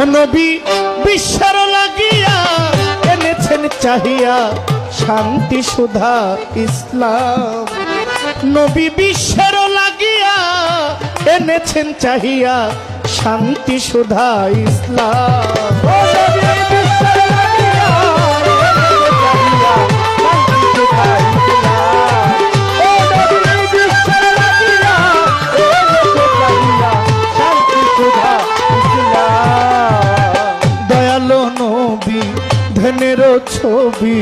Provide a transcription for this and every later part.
অনবী বিশ্বের লাগিয়া এনেছেন চাহিয়া শান্তি সুধা ইসলাম। নবী, বিশ্বের লাগিয়া এনেছেন চাহিয়া শান্তি সুধা ইসলাম। ধনের ছবি,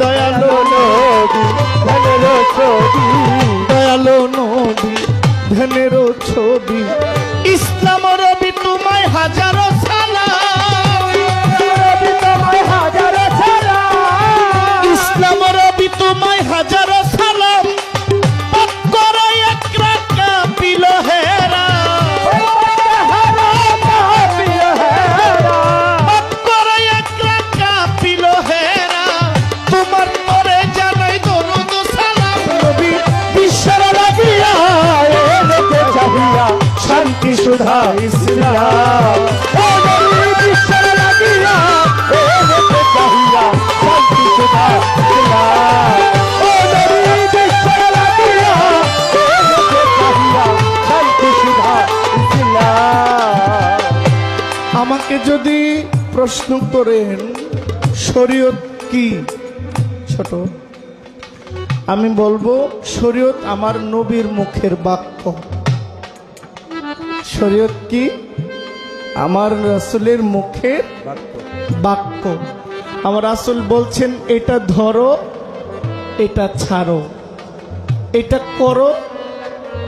দয়ালো নদী ধ্যানের ছবি, দয়ালো নদী ধ্যানের ছবি। ইসলাম রবি তোমায় হাজারো সালাম ইসলাম রবি তোমায় হাজারো সুধা আমাকে যদি প্রশ্ন করেন, শরীয়ত কি? ছোট। আমি বলব, শরীয়ত আমার নবীর মুখের বাক্য। শরীয়ত কি? আমার রাসূলের মুখের বাক্য। আমার রাসূল বলছেন এটা ধরো এটা ছাড়ো। এটা করো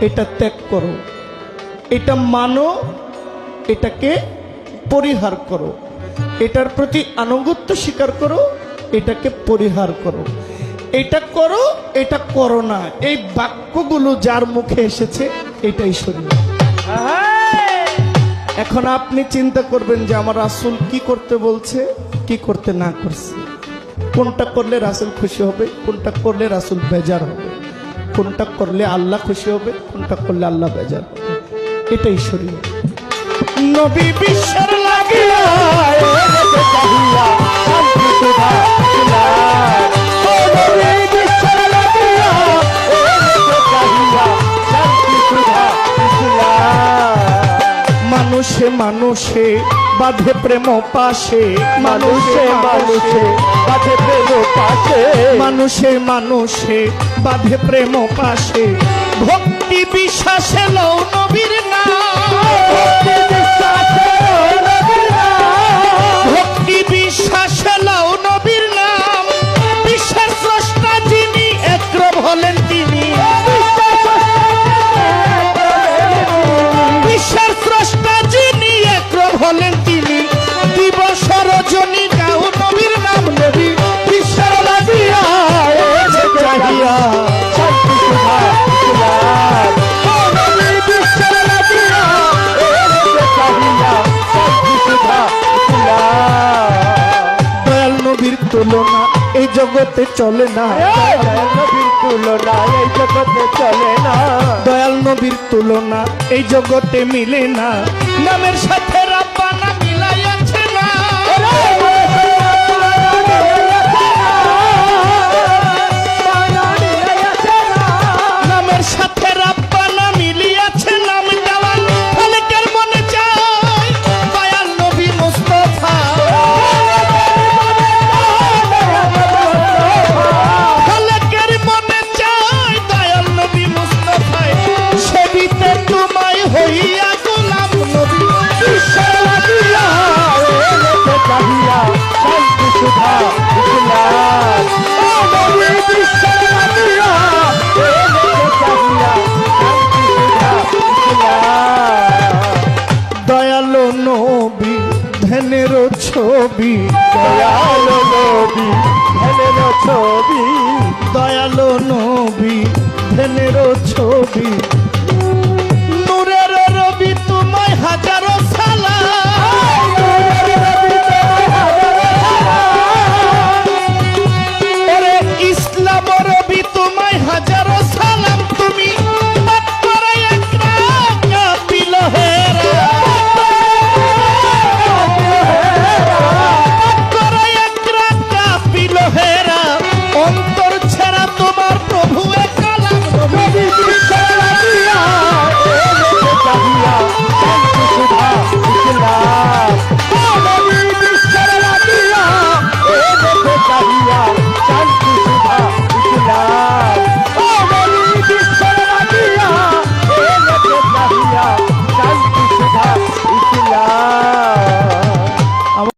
এটা ত্যাগ করো। এটা মানো এটাকে পরিহার করো। এটার প্রতি আনুগত্য স্বীকার করো এটাকে পরিহার করো। এটা করো এটা করো না। এই বাক্যগুলো যার মুখে এসেছে এটাই শরীর এখন আপনি চিন্তা করবেন যে আমার রাসুল কি করতে বলছে, কি করতে না করছে। কোনটা করলে রাসুল খুশি হবে, কোনটা করলে রাসুল বেজার হবে। কোনটা করলে আল্লাহ খুশি হবে, কোনটা করলে আল্লাহ বেজার হবে। এটাই শরীর নবী বিশ্বের লাগিয়া মানুষে, বাধে প্রেম পাশে, মানুষে মানুষে, বাঁধে প্রেম পাশে। মানুষে মানুষে, বাঁধে প্রেম পাশে। ভক্তি বিশ্বাসে লও নবীর নাম। দিবস রজনী গাও নবীর নাম নবী বিশ্বের লাগিয়া চাহিয়া। দয়াল নবীর এই জগতে চলে না। দয়াল নবীর তুলনা এই জগতে চলে না। দয়াল নবীর তুলনা এই জগতে মিলে না। নামের সাথে নবী, ধ্যানের ছবি। দয়ালো নবী, ধ্যানের ছবি। দয়ালো নবী, ধ্যানের ছবি। নূরের রবি তোমায় হাজারো সালাম।